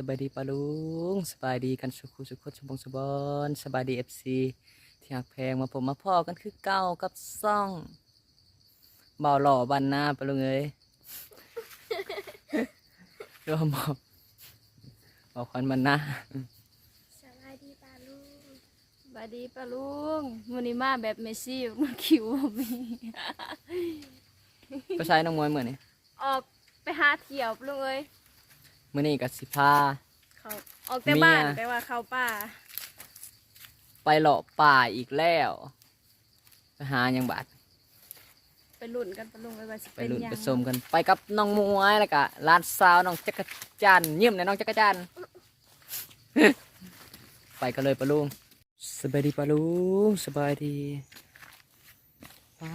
สบายดีปะลุงสบายดีกันสุขุสุขสุบงสุบอนสบายดีเอฟซีที่หักแพงมาผมมาพ่อกันคือเก้ากับซ่องเบาหล่อบันหน้าปะลุงเอ้ยรวมบอกบอกควันบันหน้าสวัสดีปาลูกบายดีปะลุงมันนี้มาแบบเมสซี่มันคิวบ่มีก็ใช้น้องมวยเหมือนนี่ออกไปหาเที่ยวปะลุงเอ้ย มื่อนี้กับสิพา เขาออกแต่บ้านเมียแต่ว่าเข้าป่าไปหล่อป่าอีกแล้วไปหาหยังบาดไปลุ่นกันปะลุงเอ้ยว่าสิไปเป็นลุ้นหยังไปชมกัน ไปกับน้องมวยแล้วก็ร้านสาวน้องจักรจันทร์ยิ้มเลยน้องจักรจันทร์ ไปกันเลยปะลุงสบายดีปะลุงสบายดีป้า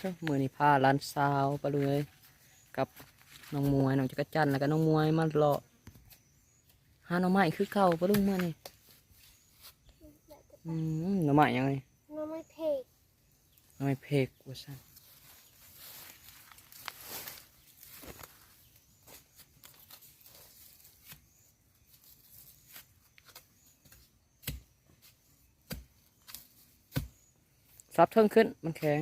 เจ้ามือนี่พาร้านสาวปะลุงเลยกับ น้องมวยน้องจักรจันทร์แล้วก็น้องมวยมาเลาะหาหน่อไม้คือเก่าปะลุงมื่อนี่อืมหน่อไม้ยังไงน้องไม่เพกหน่อไม้เพกว่าซั่นซับเทิงขึ้นมันแข็ง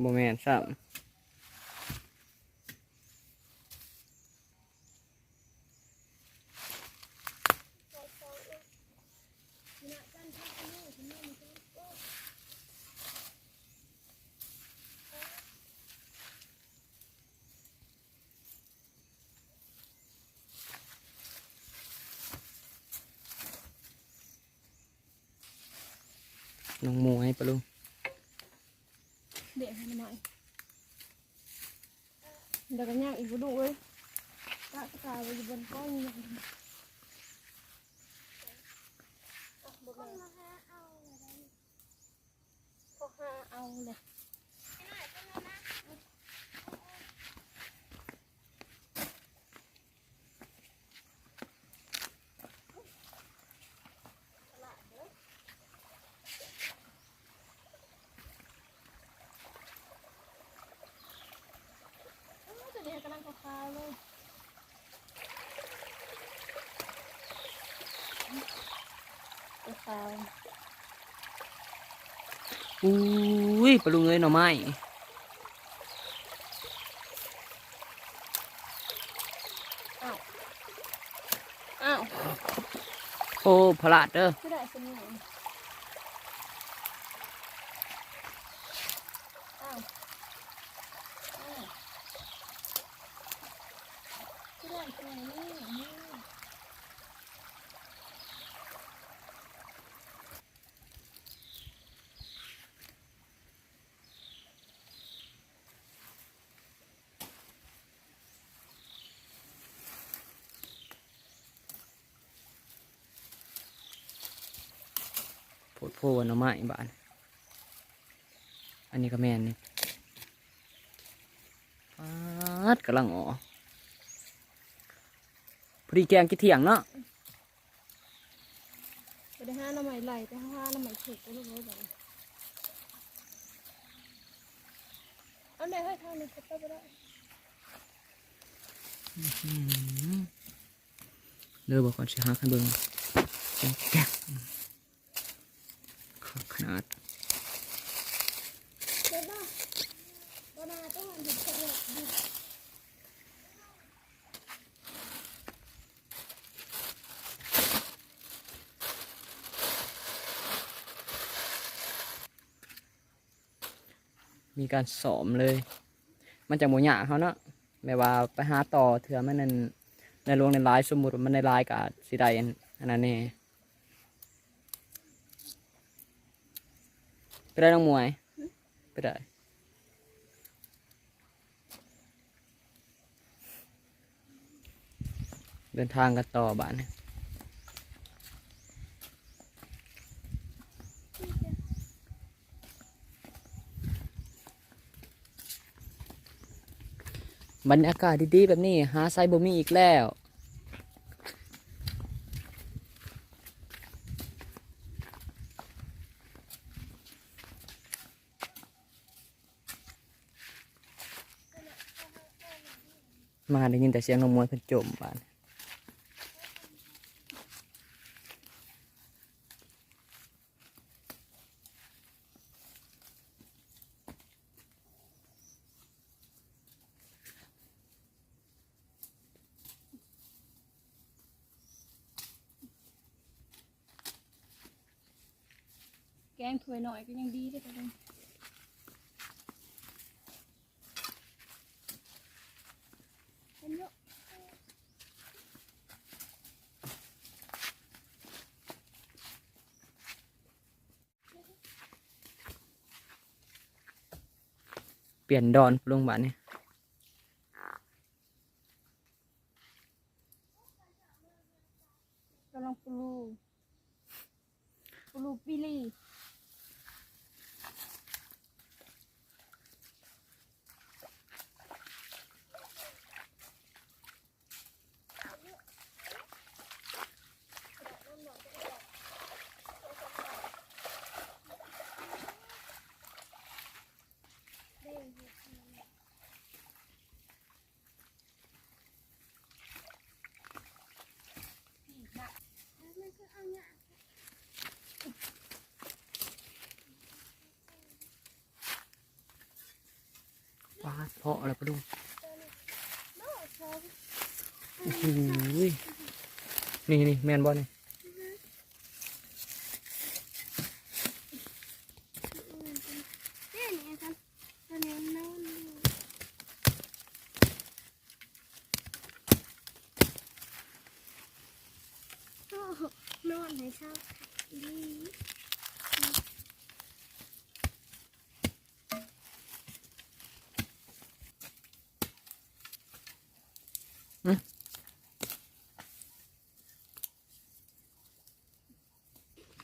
โมเมนซ้ำน้องหมวยปะลุง เดี๋ยวให้มันหน่อย เดี๋ยวกันย่างอีกบ่ดูเอ้ยตะกาไว้อยู่บนก้อนนี่คนมาหาเอาอะไรพอหาเอาเลย เออตัวเนี้ยกำลังขาวๆเลย ไปขาว อุ้ยปะลุงเอ้ยหน่อไม้อ้าวอ้าวโอ้พลาดเด้อไม่ได้สมุนอ้าวอ้าวไม่ได้สมุนนี่นี่ โพ ดโพดหน่อไม้บาน อันนี้ก็แม่นนี่ปาดกำลังอ๋อพอดีแกงกินเที่ยงเนาะไปได้ห้าน้ำใหม่ไหลไปห้าน้ำใหม่ถูกก็รู้ไว้แบบเอาไหนให้ทางหนึงก็ไปได้เลือบอกก่อนสิหาขันเบิงแกงแกง ขนาดเดี๋ยวนะบนาต้องหันดเสร็จแล้วหยุดมีการสอมเลย มันจะโมหยาเขาเนาะแบบว่าไปหาต่อเถื่อมันนั่นในลวงในลายสมมุติมันในลายกับสีใดอันอันนั้น ไปได้น้องมวย ไปได้เดินทางกันต่อบ้านเนี่ยบรรยากาศดีๆแบบนี้ หาไซบ่มีอีกแล้ว มาได้ยินแต่เสียงน้องมวยเพิ่นจมบ้านแกงถ้วยหน่อยก็ยังดีได้ไปะลุง เป็นเยอะ เป ลี่ยนดอนลงบานนี่กำลังปลูปลูปิลี่ แล้วมันก็เอาเนี่ย ว้า เพาะอะไรปะลุงโน่ชมโอ้โหยนี่นี่แมนบอลนี่ เนี่ยเนี่ยครับตอนนี้นอนอยู่โอ้โหนอนให้เช้าดี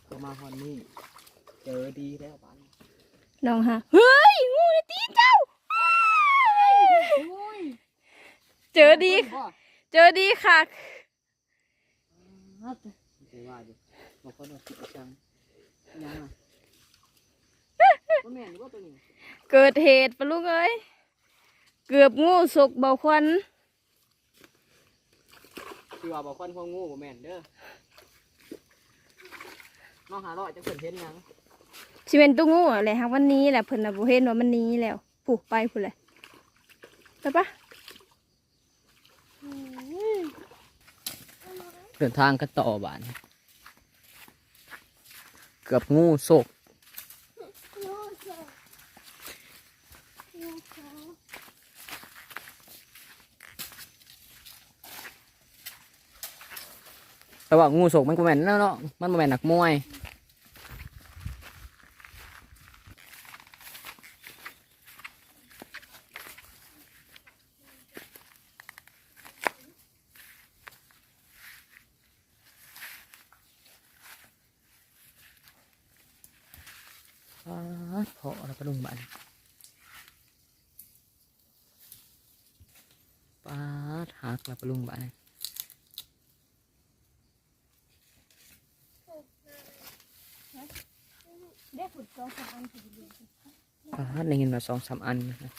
ก็ มาฮอนนี่เจอดีแล้วบ้านลองฮะเฮ้ยงูในตีนเจ้า เจอดี เจอดีค่ะฮัทเดี๋ยวว่าอยู่บอกคนว่าคิดอีจังยังอะว่าแม่นหรือว่าตัวนี้เกิดเหตุปะลูกเอ้ย เกือบงูสกเบาควันคือว่าบอกคนพวกงูบ่แม่นเด้อ น้องหาร้อยจะเกิดเห็นหยังชิเป็นตู้งูอะไรฮะวันนี้แหละเพิ่นน่ะบ่เห็นว่ามันหนี้แล้วผูกไปพุ่นเลยไปปะเดินทางกันต่อบ้าน เกือบงูโศกโน่ชมโน่ชมแต่ว่างูโศกมันก็แม่นแล้วเนาะมันบ่แม่นหนักมวย ป๊า ดเพาะแล้วก็ลุงบ้านป๊าดหักแล้วก็ลุงบ้านเด็กฝึกสองสามอันถึงดีป๊าดได้ยินมาสองสามอันนะ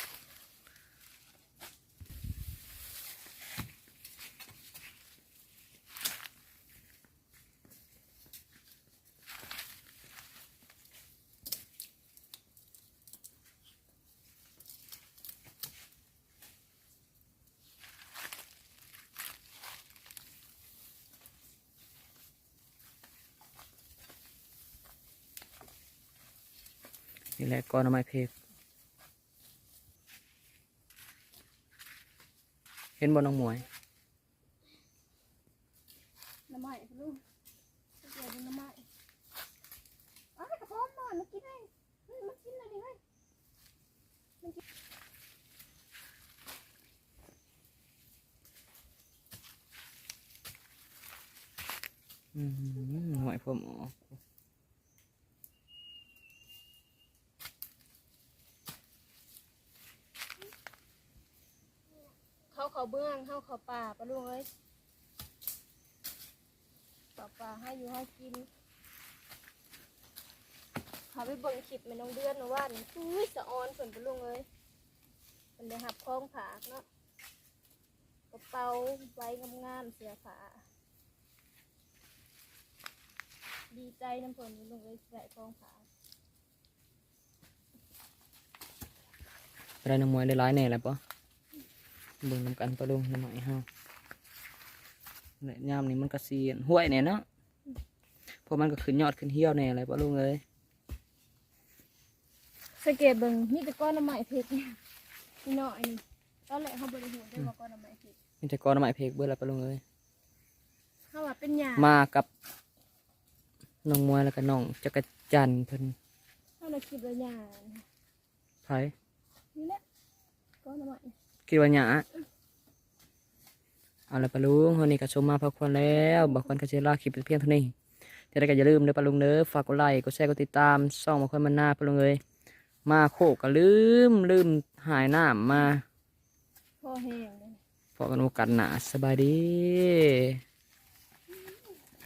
นี่แหละก้อนไม้เพกเห็นบนน้องหมวยน้ำไม้ปะลูกเดี๋ยวดูน้ำไม้อ้าวกระเพาะนอนมากินเลยเฮ้ยมากินเลยดิเฮ้ยอืมหอยผมออก เขาเบื้องเขาเขาป่าปะลูกเอ้ยเขาป่าให้อยู่ให้กินเขาไปเบิ่งคลิปแม่น้องเดือนนาะว่านี่อุ้ยสะออนฝนปะลูกเอ้ยมันได้หับคล้องผากเนาะกระเป๋าใบงามๆเสื้อผ้าดีใจน้ำฝนนี่ลุงเลยใส่กองผาได้น้ำมวยได้ร้ายแน่แหละปะ เบิ่งนำกันปะลุงน้ำหน่อยเฮาและยามนี้มันก็เสียนห้วยเนี่ยเนาะเพราะมันก็ขึ้นยอดขึ้นเหี่ยวแน่เลยปะลุงเอ้ยสังเกตเบิ่งมีแต่ก้อนน้ำไม้เพชรนี่น้อยนี่ตอนแรกเขาบริหูได้ว่าก้อนน้ำไม้เพชรมีแต่กอนน้ำไม้เพกเบิดแล้วปะลุงเอ้ยเขาว่าเป็นหยามากับน้องมวยแล้วก็น้องจักรจันทร์เพิ่นเขาเลยคิดว่าหยาไผนี่แหละก้อนน้ำไม้คิดว่าหยา เอาละปะลุงวันนี้ก็ชมมาพักผ่อนแล้วบอกคนก็จะลาคลิปเพียงเท่านี้จะได้ก็อย่าลืมเด้อปะลุงเด้อฝากกดไลค์กดแชร์กดติดตามส่องมาคนมันหน้าปะลุงเอ้ยมาโคกก็ลืมลืมหายน้ำมาพ่อแห้งเลยพอกันโอกาสหนาสบายดี